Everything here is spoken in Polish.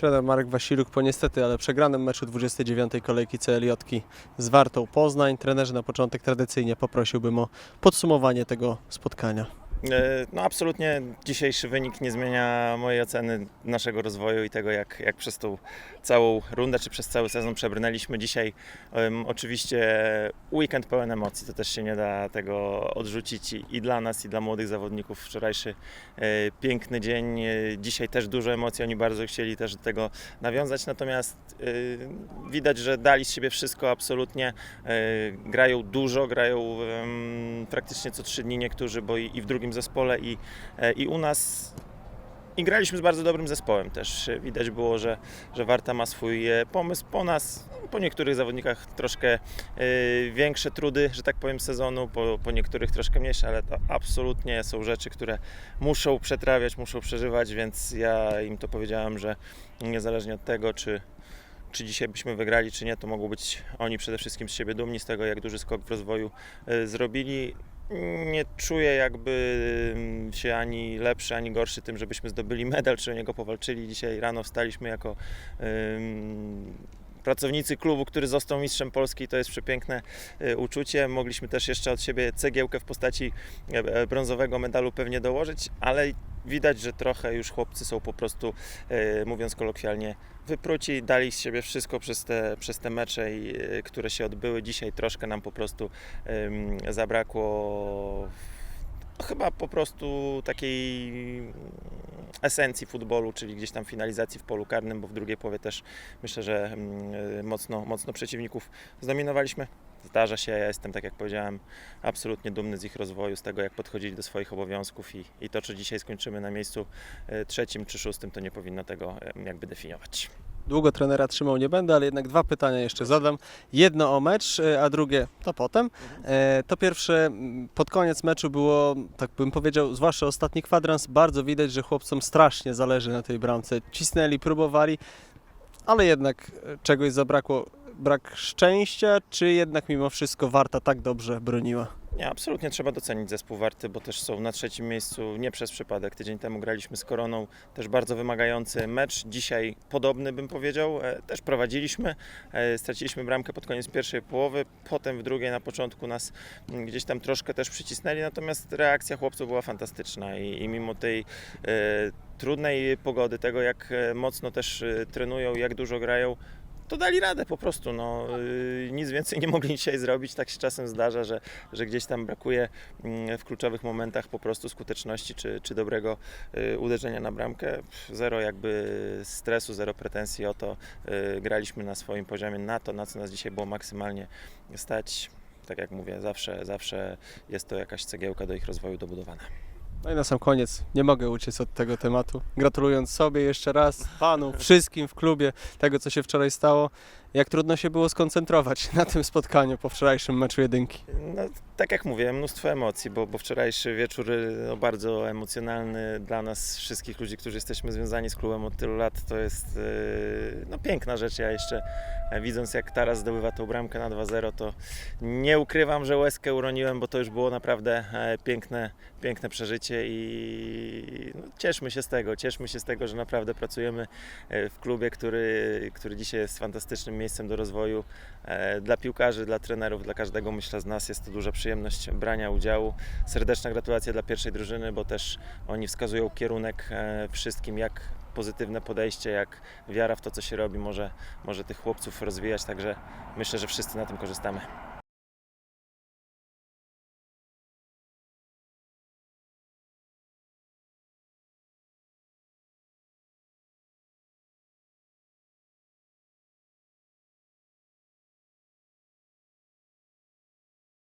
Trener Marek Wasiluk po niestety, ale przegranym meczu 29. kolejki CLJ z Wartą Poznań. Trenerze na początek tradycyjnie poprosiłbym o podsumowanie tego spotkania. E, No absolutnie dzisiejszy wynik nie zmienia mojej oceny naszego rozwoju i tego, jak, jak przez tą całą rundę, czy przez cały sezon przebrnęliśmy. Dzisiaj em, oczywiście weekend pełen emocji, to też się nie da tego odrzucić i, i dla nas, i dla młodych zawodników. Wczorajszy e, piękny dzień, e, dzisiaj też dużo emocji, oni bardzo chcieli też do tego nawiązać, natomiast e, widać, że dali z siebie wszystko absolutnie, e, grają dużo, grają em, praktycznie co trzy dni niektórzy, bo i, i w drugim zespole i, e, i u nas i graliśmy z bardzo dobrym zespołem też. Widać było, że, że Warta ma swój e, pomysł po nas, po niektórych zawodnikach troszkę e, większe trudy, że tak powiem, sezonu, po, po niektórych troszkę mniejsze, ale to absolutnie są rzeczy, które muszą przetrawiać, muszą przeżywać, więc ja im to powiedziałem, że niezależnie od tego, czy, czy dzisiaj byśmy wygrali, czy nie, to mogą być oni przede wszystkim z siebie dumni, z tego, jak duży skok w rozwoju zrobili. Nie czuję jakby mm, się ani lepszy, ani gorszy tym, żebyśmy zdobyli medal, czy o niego powalczyli. Dzisiaj rano wstaliśmy jako pracownicy klubu, który został mistrzem Polski. To jest przepiękne y, uczucie. Mogliśmy też jeszcze od siebie cegiełkę w postaci e, e, brązowego medalu pewnie dołożyć, ale widać, że trochę już chłopcy są po prostu, e, mówiąc kolokwialnie, wypruci, dali z siebie wszystko przez te, przez te mecze, które się odbyły. Dzisiaj troszkę nam po prostu zabrakło chyba po prostu takiej mm, esencji futbolu, czyli gdzieś tam finalizacji w polu karnym, bo w drugiej połowie też myślę, że mm, mocno, mocno przeciwników zdominowaliśmy. Zdarza się, ja jestem, tak jak powiedziałem, absolutnie dumny z ich rozwoju, z tego jak podchodzili do swoich obowiązków i, i to, czy dzisiaj skończymy na miejscu e, trzecim czy szóstym, to nie powinno tego em, jakby definiować. Długo trenera trzymał nie będę, ale jednak dwa pytania jeszcze zadam. Jedno o mecz, e, a drugie to potem. E, To pierwsze, pod koniec meczu było, tak bym powiedział, zwłaszcza ostatni kwadrans, bardzo widać, że chłopcom strasznie zależy na tej bramce. Cisnęli, próbowali, ale jednak e, czegoś zabrakło. Brak szczęścia, czy jednak mimo wszystko Warta tak dobrze broniła? Nie, absolutnie trzeba docenić zespół Warty, bo też są na trzecim miejscu nie przez przypadek. Tydzień temu graliśmy z Koroną, też bardzo wymagający mecz. Dzisiaj podobny bym powiedział, e, też prowadziliśmy, e, straciliśmy bramkę pod koniec pierwszej połowy, potem w drugiej na początku nas mm, gdzieś tam troszkę też przycisnęli, natomiast reakcja chłopców była fantastyczna i, i mimo tej e, trudnej pogody, tego jak mocno też trenują, jak dużo grają, to dali radę po prostu. No, y, nic więcej nie mogli dzisiaj zrobić. Tak się czasem zdarza, że, że gdzieś tam brakuje mm, w kluczowych momentach po prostu skuteczności czy, czy dobrego y, uderzenia na bramkę. Zero jakby stresu, zero pretensji o to. Y, Graliśmy na swoim poziomie, na to, na co nas dzisiaj było maksymalnie stać. Tak jak mówię, zawsze, zawsze jest to jakaś cegiełka do ich rozwoju dobudowana. No i na sam koniec nie mogę uciec od tego tematu. Gratulując sobie jeszcze raz, panu, wszystkim w klubie tego, co się wczoraj stało. Jak trudno się było skoncentrować na tym spotkaniu po wczorajszym meczu jedynki. No, tak jak mówię, mnóstwo emocji, bo, bo wczorajszy wieczór y, no, bardzo emocjonalny dla nas wszystkich ludzi, którzy jesteśmy związani z klubem od tylu lat. To jest y, no, piękna rzecz. Ja jeszcze e, widząc jak Taras zdobywa tą bramkę na 2-0, to nie ukrywam, że łezkę uroniłem, bo to już było naprawdę e, piękne, piękne przeżycie i no, cieszmy się z tego, cieszmy się z tego, że naprawdę pracujemy e, w klubie, który, który dzisiaj jest fantastycznym miejscem do rozwoju Dla piłkarzy, dla trenerów, dla każdego myślę z nas jest to duża przyjemność brania udziału. Serdeczna gratulacja dla pierwszej drużyny, bo też oni wskazują kierunek e, wszystkim, jak pozytywne podejście, jak wiara w to, co się robi, może, może tych chłopców rozwijać. Także myślę, że wszyscy na tym korzystamy.